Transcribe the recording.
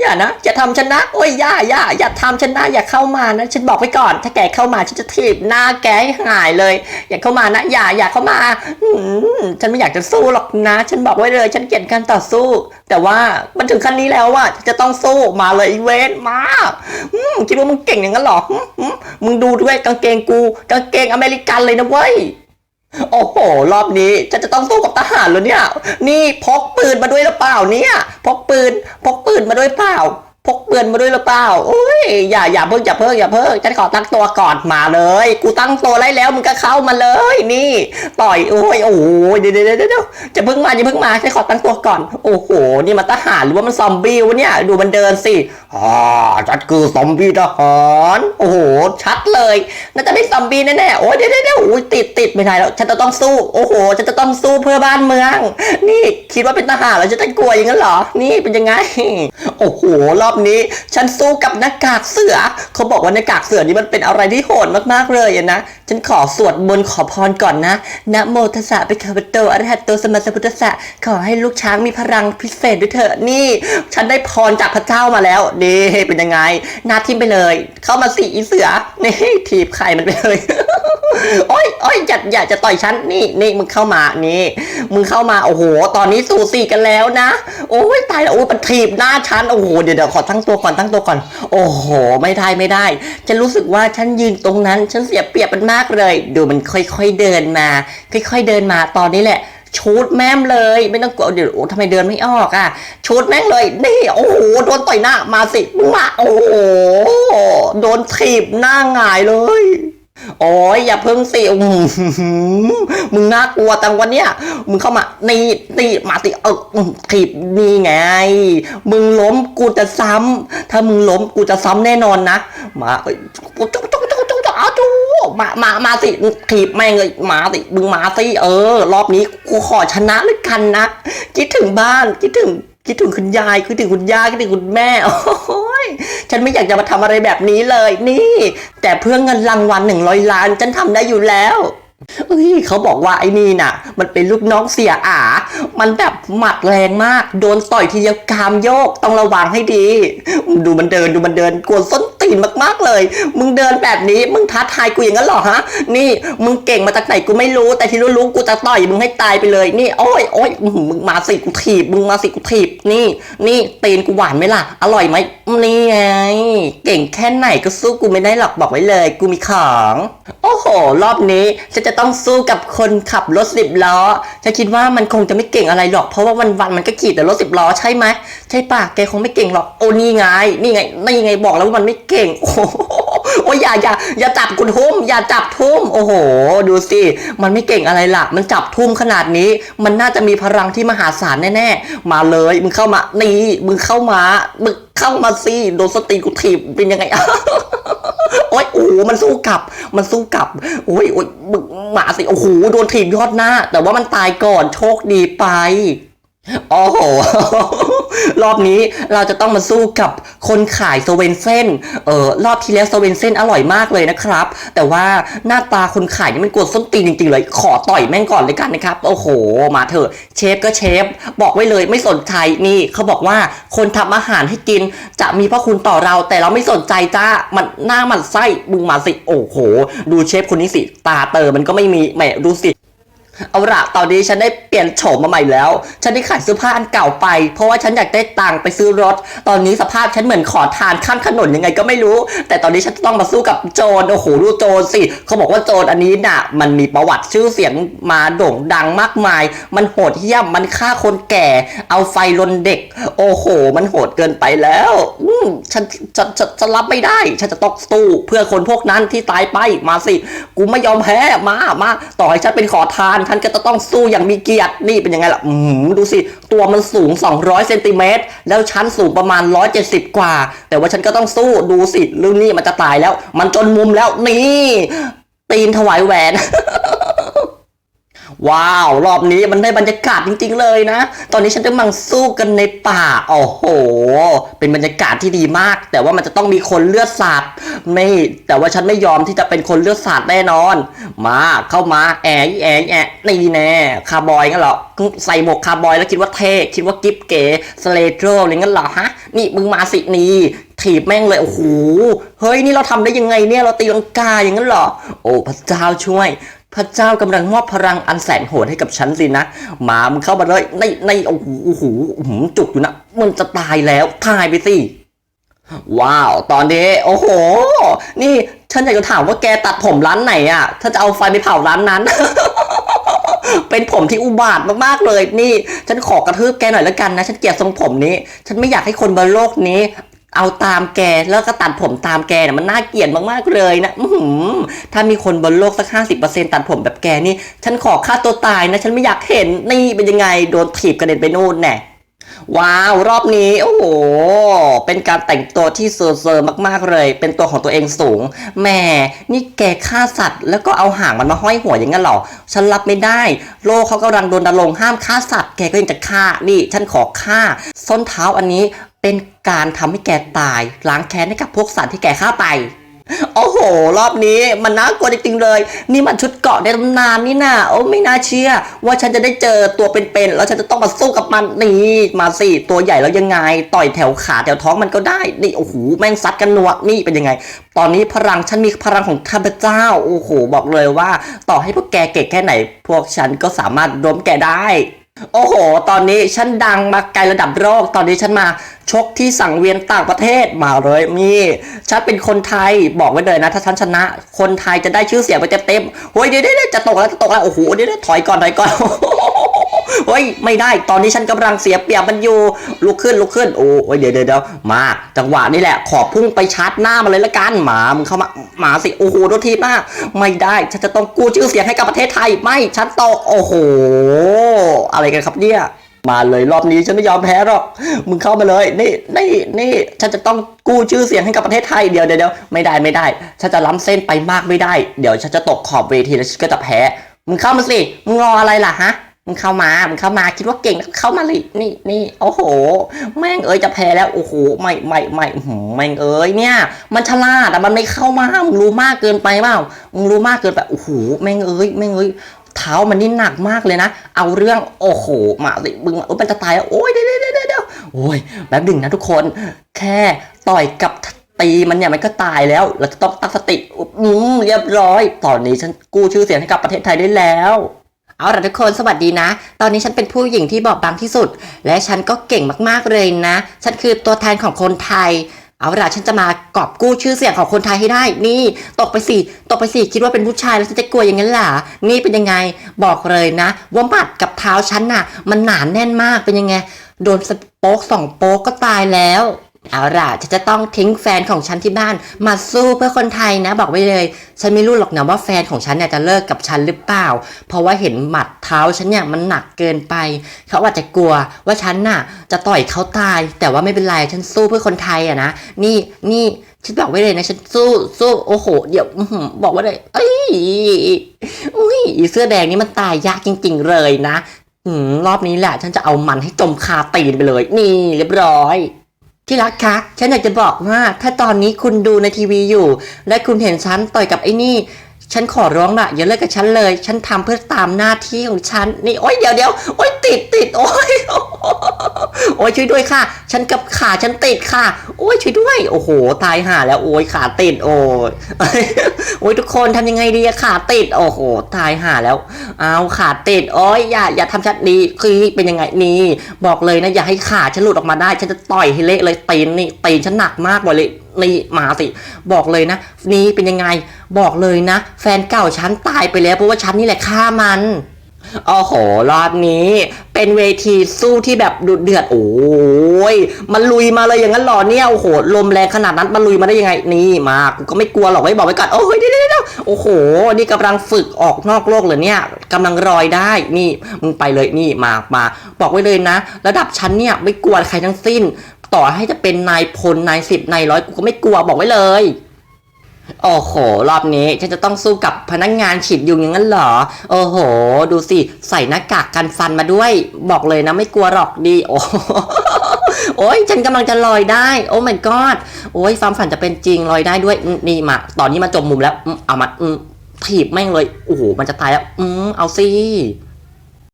อย่านะอย่าทำฉันนะโอ้ยอย่าอย่าอย่าทำฉันนะอย่าเข้ามานะ ฉันบอกไว้ก่อน ถ้าแกเข้ามาฉันจะถีบหน้าแกให้หายเลย อย่าเข้ามานะอย่าอย่าเข้ามาฉันไม่อยากจะสู้หรอกนะ ฉันบอกไว้เลย ฉันเกลียดการต่อสู้ แต่ว่ามันถึงขั้นนี้แล้วว่าจะต้องสู้มาเลยอีเวนต์มาอืมคิดว่ามึงเก่งอย่างนั้นหรออืมอืมมึงดูด้วยกางเกงกู กางเกงอเมริกันเลยนะเว้ย โอ้โห รอบนี้ฉันจะต้องสู้กับทหารแล้วเนี่ย นี่พกปืนมาด้วยหรือเปล่าเนี่ย พกปืน พกปืนมาด้วยเปล่า พกเปืนมาด้วยหรือเปล่าโอ้ยอย่าอย่าเพิ่งอย่าเพิ่งอย่าเพิ่งฉันขอตั้งตัวก่อนมาเลย กูตั้งตัวได้แล้วมึงก็เข้ามาเลย นี่ ต่อยโอ้ยโอ้ยเดี๋ยวเดี๋ยวเดี๋ยวจะเพิ่งมาจะเพิ่งมาฉันขอตั้งตัวก่อน โอ้โหนี่มันทหารหรือว่ามันซอมบี้วะเนี่ยดูมันเดินสิอ๋อชัดคือซอมบี้ทหารโอ้โหชัดเลยน่าจะได้ซอมบี้แน่ๆโอ้ยเดี๋ยวเดี๋ยวเดี๋ยวอุ้ยติดติดไม่ได้แล้วฉันจะต้องสู้ โอ้โหฉันจะต้องสู้เพื่อบ้านเมือง นี่คิดว่าเป็นทหารแล้วจะต้องกลัวอย่างนั้นเหรอนี่เป็นยังไง โอ้โหรอบนี้ ฉันสู้กับหน้ากากเสือ เขาบอกว่าหน้ากากเสือนี่มันเป็นอะไรที่โหดมากๆเลยนะ ฉันขอสวดมนต์ขอพรก่อนนะ นะโมทัสสะไปคาปะโตอระหะโตสมมาสัมพุทธัสสะ ขอให้ลูกช้างมีพลังพิเศษด้วยเถอะ นี่ ฉันได้พรจากพระเจ้ามาแล้วนี่เป็นยังไงหน้าทิมไปเลย เข้ามาสิอีเสือ นี่ถีบไข่มันไปเลยโอ้ยโอ้ยอย่าอย่าจะต่อยฉัน นี่นี่มึงเข้ามานี่ มึงเข้ามา โอ้โห ตอนนี้สู่สี่กันแล้วนะ โอ้ยตายแล้ว โอ้ยมันถีบหน้าฉัน โอ้โห เดี๋ยวเดี๋ยวขอตั้งตัวก่อนตั้งตัวก่อน โอ้โห ไม่ได้ไม่ได้ ฉันรู้สึกว่าฉันยืนตรงนั้น ฉันเสียเปรียบมันมากากเลย ดูมันค่อยๆเดินมา ค่อย ๆเดินมาตอนนี้แหละชูดแม่มเลย ไม่ต้องกลัวเดี๋ยวโอ้ทำไมเดินไม่ออกอะชูดแม่งเลยนี่โอ้โหโดนต่อยหน้ามาสิมาโอ้โหโดนถีบหน้าหงายเลยโอ้ยอย่าเพิ่งสิมึงน่ากลัวจังวันเนี้ยมึงเข้ามานี่นี่มาติเออถีบนี่ไง มึงล้มกูจะซ้ำถ้ามึงล้มกูจะซ้ำแน่นอนนะมาเอ้ยจุ๊กจุ๊กจุ๊กจุ๊กจุ๊กจุ๊ก เอาจูมา มา มาสิถีบแม่งเลยมาสิมึงมาสิเออ รอบนี้กูขอชนะเลยกันนะ คิดถึงบ้าน คิดถึง คิดถึงคุณยาย คิดถึงคุณย่า คิดถึงคุณแม่ โอ้ย ฉันไม่อยากจะมาทำอะไรแบบนี้เลย นี่ แต่เพื่อเงินรางวัลหนึ่งร้อยล้าน ฉันทำได้อยู่แล้วเอ้ยเขาบอกว่าไอ้นี่น่ะ มันเป็นลูกน้องเสียอา มันแบบหมัดแรงมาก โดนต่อยทีเดียวกามโยกต้องระวังให้ดี ดูมันเดินดูมันเดินกวนส้น ตีนมากๆเลย มึงเดินแบบนี้ มึงท้าทายกูอย่างนั้นหรอฮะ นี่ มึงเก่งมาจากไหนกูไม่รู้ แต่ที่รู้ๆกูจะต่อยมึงให้ตายไปเลย นี่ โอ้ยโอ้ยมึงมาสิกูถีบ มึงมาสิกูถีบ นี่ นี่ตีนกูหวานไหมล่ะ อร่อยไหมนี่ไง เก่งแค่ไหนก็สู้กูไม่ได้หรอกบอกไว้เลย กูมีของ โอ้โห รอบนี้ฉันจะต้องสู้กับคนขับรถสิบล้อ ฉันคิดว่ามันคงจะไม่เก่งอะไรหรอก เพราะว่าวันวันๆมันก็ขี่แต่รถสิบล้อใช่ไหม ใช่ปะแกคงไม่เก่งหรอก โอ้นี่ไง นี่ไง นี่ไงบอกแล้วว่ามันไม่เก่งโอ้โหโอ้ยอย่าอย่าอย่าจับกูทุ่ม อย่าจับทุ่ม โอ้โห ดูสิ มันไม่เก่งอะไรล่ะ มันจับทุ่มขนาดนี้ มันน่าจะมีพลังที่มหาศาลแน่ๆ มาเลย มึงเข้ามา นี่ มึงเข้ามา มึงเข้ามาสิ โดนสตีกูถีบเป็นยังไงโอ้ยโอ้โหมันสู้กลับ มันสู้กลับ โอ้ยโอ้ยมึงหมาสิ โอ้โห โดนถีบยอดหน้า แต่ว่ามันตายก่อน โชคดีไป โอ้โห รอบนี้เราจะต้องมาสู้กับคนขายสเวนเซนเออรอบที่แล้วสเวนเซนอร่อยมากเลยนะครับ แต่ว่าหน้าตาคนขายนี่มันกวนส้นตีนจริงๆเลยขอต่อยแม่งก่อนเลยกันนะครับ โอ้โห มาเถอะเชฟก็เชฟ บอกไว้เลยไม่สนใจนี่เขาบอกว่าคนทำอาหารให้กินจะมีพระคุณต่อเรา แต่เราไม่สนใจจ้ามันหน้ามันไส้มึงมาสิโอ้โห ดูเชฟคนนี้สิตาเตอมันก็ไม่มีแหมดูสิ เอาละตอนนี้ฉันได้เปลี่ยนโฉมมาใหม่แล้ว ฉันได้ขายเสื้อผ้าอันเก่าไป เพราะว่าฉันอยากได้ตังค์ไปซื้อรถ ตอนนี้สภาพฉันเหมือนขอทานข้ามถนนยังไงก็ไม่รู้ แต่ตอนนี้ฉันต้องมาสู้กับโจร โอ้โหดูโจรสิ เขาบอกว่าโจรอันนี้น่ะ มันมีประวัติชื่อเสียงมาโด่งดังมากมาย มันโหดเหี้ยม มันฆ่าคนแก่ เอาไฟลนเด็ก โอ้โห มันโหดเกินไปแล้ว อืมฉันฉันฉันรับไม่ได้ ฉันจะต้องสู้เพื่อคนพวกนั้นที่ตายไป มาสิ กูไม่ยอมแพ้ มา มา ต่อให้ฉันเป็นขอทานฉันก็จะต้องสู้อย่างมีเกียรตินี่เป็นยังไงล่ะอืมดูสิตัวมันสูง 200เซนติเมตรแล้วฉันสูงประมาณ 170 กว่า แต่ว่าฉันก็ต้องสู้ดูสิลูกนี่มันจะตายแล้ว มันจนมุมแล้วนี่ตีนถวายแหวน ว้าว รอบนี้มันได้บรรยากาศจริง ๆ เลยนะ ตอนนี้ฉันกำลังสู้กันในป่า โอ้โห เป็นบรรยากาศที่ดีมาก แต่ว่ามันจะต้องมีคนเลือดสาดไม่ แต่ว่าฉันไม่ยอมที่จะเป็นคนเลือดสาดแน่นอน มาเข้ามาแอะแอะแอะนี่แน่คาร์บอยงั้นเหรอใส่หมวกคาร์บอยแล้วคิดว่าเท่คิดว่ากิ๊บเก๋สเลโตรอะไรงั้นเหรอฮะนี่มึงมาสินี่ถีบแม่งเลยโอ้โหเฮ้ยนี่เราทำได้ยังไงเนี่ยเราตีลังกาอย่างนั้นเหรอ โอ้พระเจ้าช่วย พระเจ้ากำลังมอบพลังอันแสนโหดให้กับฉันสินะหมามึงเข้ามาเลยในในโอ้โหโอ้โหจุกอยู่นะมันจะตายแล้วตายไปสิว้าว ตอนนี้ โอ้โห นี่ฉันอยากจะถามว่าแกตัดผมร้านไหนอะถ้าจะเอาไฟไปเผาร้านนั้น เป็นผมที่อุบาทมากๆเลย นี่ ฉันขอกระทืบแกหน่อยแล้วกันนะ ฉันเกลียดทรงผมนี้ ฉันไม่อยากให้คนบนโลกนี้ เอาตามแกแล้วก็ตัดผมตามแกเนี่ยมันน่าเกลียดมากๆเลยนะอืถ้ามีคนบนโลกสักห้าสิบเปอร์เซ็นตัดผมแบบแกนี่ ฉันขอฆ่าตัวตายนะ ฉันไม่อยากเห็นนี่เป็นยังไงโดนถีบกระเด็นไปนู่นแน่ ว้าว รอบนี้ โอ้โห เป็นการแต่งตัวที่เซอร์เซอร์มากๆเลย เป็นตัวของตัวเองสูงแหม่นี่แกฆ่าสัตว์ แล้วก็เอาหางมันมาห้อยหัวอย่างนั้นหรอ ฉันรับไม่ได้ โลกเขากำลังโดนดลงห้ามฆ่าสัตว์ แกก็ยังจะฆ่า นี่ฉันขอฆ่า ส้นเท้าอันนี้เป็นการทำให้แกตาย ล้างแค้นให้กับพวกสัตว์ที่แกฆ่าไป โอ้โห รอบนี้มันน่ากลัวจริงๆเลย นี่มันชุดเกาะในตำนานนี่นะโอ้ไม่น่าเชื่อ ว่าฉันจะได้เจอตัวเป็นๆแล้วฉันจะต้องมาสู้กับมันนี่มาสิตัวใหญ่แล้วยังไง ต่อยแถวขาแถวท้องมันก็ได้นี่โอ้โหแม่งซัดกันนัวนี่เป็นยังไง ตอนนี้พลังฉันมีพลังของข้าพเจ้าโอ้โหบอกเลยว่า ต่อให้พวกแกเก่งแค่ไหน พวกฉันก็สามารถล้มแกได้ โอ้โห ตอนนี้ฉันดังมาไกลระดับโลก ตอนนี้ฉันมาชกที่สังเวียนต่างประเทศมาเลยมีฉันเป็นคนไทยบอกไว้เลยนะ ถ้าฉันชนะ คนไทยจะได้ชื่อเสียงไปเต็มๆเฮ้ยเดี๋ยวเดี๋ยวจะตกแล้วจะตกแล้ว โอ้โหเดี๋ยวเดี๋ยวถอยก่อนถอยก่อน เฮ้ยไม่ได้ ตอนนี้ฉันกำลังเสียเปรียบมันอยู่ลุกขึ้นลุกขึ้นโอ้ยเดี๋ยวเดี๋ยวมาจังหวะนี้แหละ ขอพุ่งไปชาร์จหน้ามาเลยละกันหมามึงเข้ามาหมาสิโอ้โหโดนทีมากไม่ได้ฉันจะต้องกู้ชื่อเสียงให้กับประเทศไทยไม่ฉันตกโอ้โห อะไรกันครับเนี่ยมาเลยรอบนี้ฉันไม่ยอมแพ้หรอก มึงเข้ามาเลย นี่นี่นี่ฉันจะต้องกู้ชื่อเสียงให้กับประเทศไทยเดี๋ยวเดี๋ยวเดี๋ยวไม่ได้ไม่ได้ ฉันจะล้ำเส้นไปมากไม่ได้ เดี๋ยวฉันจะตกขอบเวทีแล้วฉันก็จะแพ้ มึงเข้ามาสิ มึงรออะไรล่ะฮะ มึงเข้ามา มึงเข้ามาคิดว่าเก่งเข้ามาเลยนี่นี่โอ้โห แม่งเอ้ยจะแพ้แล้วโอ้โหไม่ไม่ไม่อื้อหือแม่งเอ้ยเนี่ย มันฉลาดแต่มันไม่เข้ามามึงรู้มากเกินไปเปล่ามึงรู้มากเกินไปโอ้โหแม่งเอ้ยแม่งเอ้ยเท้ามันนี่หนักมากเลยนะ เอาเรื่องโอ้โหมาสิมึงโอ้ยมันจะตายแล้วโอ้ยเดี๋ยวเดี๋ยวเดี๋ยวเดี๋ยวโอ้ยแป๊บหนึ่งนะทุกคน แค่ต่อยกับตีมันเนี่ยมันก็ตายแล้ว เราจะต้องตั้งสติอืมเรียบร้อย ตอนนี้ฉันกู้ชื่อเสียงให้กับประเทศไทยได้แล้ว เอาล่ะทุกคนสวัสดีนะ ตอนนี้ฉันเป็นผู้หญิงที่บอบบางที่สุด และฉันก็เก่งมากๆเลยนะ ฉันคือตัวแทนของคนไทย เอาล่ะฉันจะมากอบกู้ชื่อเสียงของคนไทยให้ได้ นี่ตกไปสิตกไปสิคิดว่าเป็นผู้ชายแล้วฉันจะกลัวอย่างนั้นล่ะนี่เป็นยังไงบอกเลยนะว่าหมัดกับเท้าฉันน่ะ มันหนานแน่นมากเป็นยังไง โดนสโป๊กสองโป๊กก็ตายแล้ว เอาล่ะฉันจะต้องทิ้งแฟนของฉันที่บ้าน มาสู้เพื่อคนไทยนะ บอกไว้เลย ฉันไม่รู้หรอกนะว่าแฟนของฉันเนี่ยจะเลิกกับฉันหรือเปล่า เพราะว่าเห็นหมัดเท้าฉันเนี่ยมันหนักเกินไป เขาอาจจะกลัวว่าฉันน่ะ จะต่อยเขาตาย แต่ว่าไม่เป็นไรฉันสู้เพื่อคนไทยอะนะนี่นี่ฉันบอกไว้เลยนะฉันสู้สู้โอ้โห เดี๋ยวบอกไว้เลยเอ้ยอุ้ยเสื้อแดงนี่มันตายยากจริง ๆ เลยนะอืมรอบนี้แหละ ฉันจะเอามันให้จมคาตีนไปเลย นี่เรียบร้อย ที่รักคะ ฉันอยากจะบอกว่า ถ้าตอนนี้คุณดูในทีวีอยู่ และคุณเห็นฉันต่อยกับไอ้นี่ ฉันขอร้องละอย่าเลิกกับฉันเลย ฉันทำเพื่อตามหน้าที่ของฉัน นี่ โอ๊ยเดี๋ยวเดี๋ยวโอ๊ยติดติดโอ๊ โอ๊ยช่วยด้วยค่ะ ฉันกับขาฉันติดค่ะ โอ๊ยช่วยด้วย โอ้โหตายห่าแล้วโอ๊ยขาติดโอ๊ยโอ๊ยทุกคนทำยังไงดีขาติดโอ้โหตายห่าแล้วเอาขาติดโอ๊ยอย่าอย่าทำฉันดีคือเป็นยังไงนี่บอกเลยนะอย่าให้ขาฉันหลุดออกมาได้ฉันจะต่อยให้เละเลยตีนนี่ตีนฉันหนักมากเลยนี่มาสิบอกเลยนะ นี่เป็นยังไงบอกเลยนะ แฟนเก่าฉันตายไปแล้วเพราะว่าฉันนี่แหละฆ่ามัน โอ้โห รอบนี้เป็นเวทีสู้ที่แบบดุเดือด โอ้ยมันลุยมาเลยอย่างนั้นหรอเนี่ย โอ้โห ลมแรงขนาดนั้นมันลุยมาได้ยังไง นี่มา กูก็ไม่กลัวหรอกไม่บอกไว้ก่อน โอ้ยเดี๋ยวเดี๋ยวเดี๋ยวโอ้โห นี่กำลังฝึกออกนอกโลกเลยเนี่ยกำลังรอยได้ นี่ มึงไปเลย นี่ มา มา บอกไว้เลยนะ ระดับฉันเนี่ยไม่กลัวใครทั้งสิ้น ต่อให้จะเป็นนายพล นายสิบนายร้อย กูก็ไม่กลัวบอกไว้เลย โอ้โห รอบนี้ฉันจะต้องสู้กับพนักงานฉีดยุงอย่างนั้นเหรอ โอ้โห ดูสิ ใส่หน้ากากกันฟันมาด้วย บอกเลยนะไม่กลัวหรอกดี โอ้โอ้ยฉันกำลังจะลอยได้ โอ้ my god โอ้ยความฝันจะเป็นจริงลอยได้ด้วย นี่มา ตอนนี้มาจมมุมแล้ว เอามาถีบแม่งเลย โอ้โห มันจะตายแล้ว อืมเอาสิ